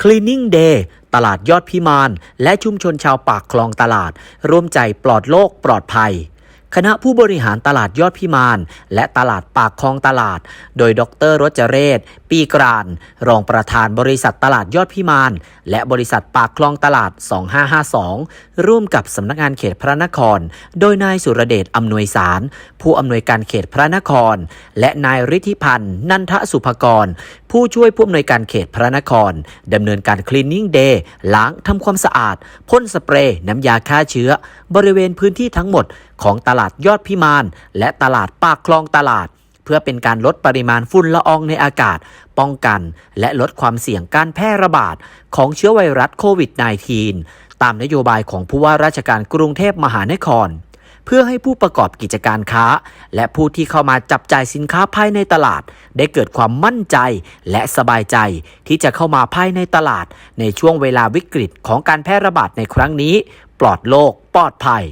Cleaning Day ตลาดยอดพิมาน และชุมชนชาวปากคลองตลาด ร่วมใจปลอดโลกปลอดภัย คณะผู้บริหารตลาดยอดพิมาน และตลาดปากคลองตลาด โดยดรรจเรศ ปีกราน รองประธานบริษัทตลาดยอดพิมาน และบริษัทปากคลองตลาด 2552 ร่วมกับสำนักงานเขตพระนคร โดยนายสุรเดชอำนวยสาร ผู้อำนวยการเขตพระนคร และนายฤทธิพันธ์ นันทสุภกร ผู้ช่วยผู้อำนวยการเขตพระนครดำเนินการ Cleaning Day ล้างทำความสะอาดพ่นสเปรย์น้ำยาฆ่าเชื้อ บริเวณพื้นที่ทั้งหมดของตลาดยอดพิมานและตลาดปากคลองตลาด เพื่อเป็นการลดปริมาณฝุ่นละอองในอากาศ ป้องกัน และลดความเสี่ยงการแพร่ระบาด ของเชื้อไวรัสโควิด -19 ตามนโยบายของผู้ว่าราชการกรุงเทพมหานคร เพื่อให้ผู้ประกอบกิจการค้า และผู้ที่เข้ามาจับจ่ายสินค้าภายในตลาด ได้เกิดความมั่นใจและสบายใจ ที่จะเข้ามาภายในตลาด ในช่วงเวลาวิกฤตของการแพร่ระบาดในครั้งนี้ ปลอดโรคปลอดภัย